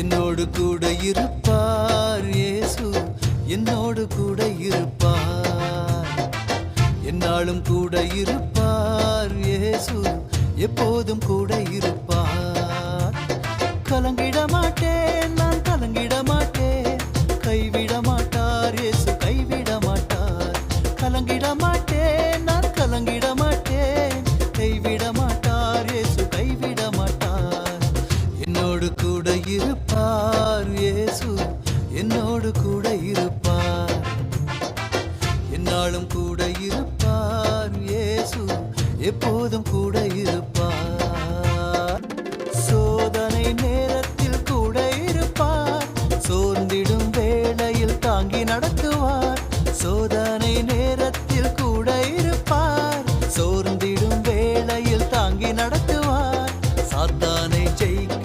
என்னோடு கூட இருப்பார் இயேசு. என்னோடு கூட இருப்பார். என்னாலும் கூட இருப்பார் இயேசு. எப்போதும் கூட இருப்பார். கலங்கிட மாட்டேன் நான் கலங்கிட மாட்டேன் கைவிட மாட்டார் இயேசு கைவிட மாட்டார் கலங்கிட மாட்டேன் என்னோடு கூட இருப்பார். என்னாலும் கூட இருப்பார். இயேசு எப்போதும் கூட இருப்பார். சோதனை நேரத்தில் கூட இருப்பார். சோர்ந்திடும் வேளையில் தாங்கி நடத்துவார். சோதனை நேரத்தில் கூட இருப்பார். சோர்ந்திடும் வேளையில் தாங்கி நடத்துவார். சாத்தானை ஜெயிக்க